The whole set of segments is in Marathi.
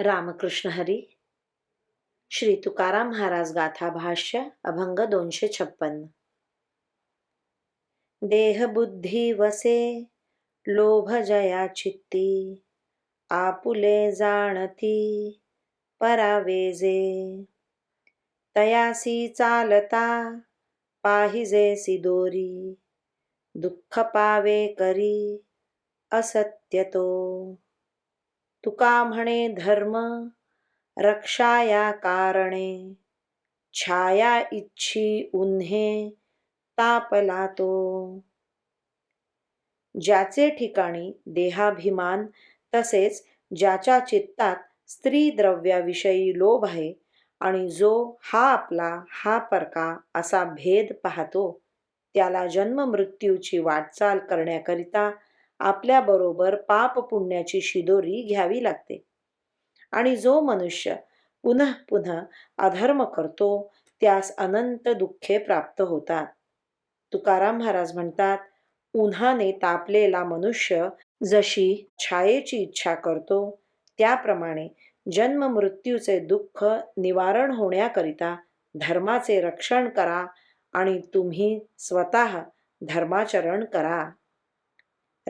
रामकृष्ण हरी। श्री तुकाराम महाराज गाथा भाष्य अभंग दोनशे छप्पन्न देहबुद्धी वसे लोभ जया चित्ती। आपुले जाणती परावेजे। तयासी चालता पाहिजे सिदोरी। दुःख पावे करी असत्यतो तुका म्हणे धर्म? रक्षाया कारणे छाया इच्छी उन्हे तापला तो ज्याचे ठिकाणी देहाभिमान तसेच ज्याच्या चित्तात स्त्री द्रव्याविषयी लोभ आहे आणि जो हा आपला हा परका असा भेद पाहतो त्याला जन्म मृत्यूची वाटचाल करण्याकरिता आपल्याबरोबर पाप पुण्याची शिदोरी घ्यावी लागते. आणि जो मनुष्य पुनः पुन्हा अधर्म करतो त्यास अनंत दुःखे प्राप्त होतात. तुकाराम महाराज म्हणतात उन्हाने तापलेला मनुष्य जशी छायेची इच्छा करतो त्याप्रमाणे जन्म मृत्यूचे दुःख निवारण होण्याकरिता धर्माचे रक्षण करा आणि तुम्ही स्वतः धर्माचरण करा.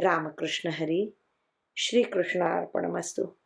रामकृष्ण हरी. श्रीकृष्णार्पणमस्तू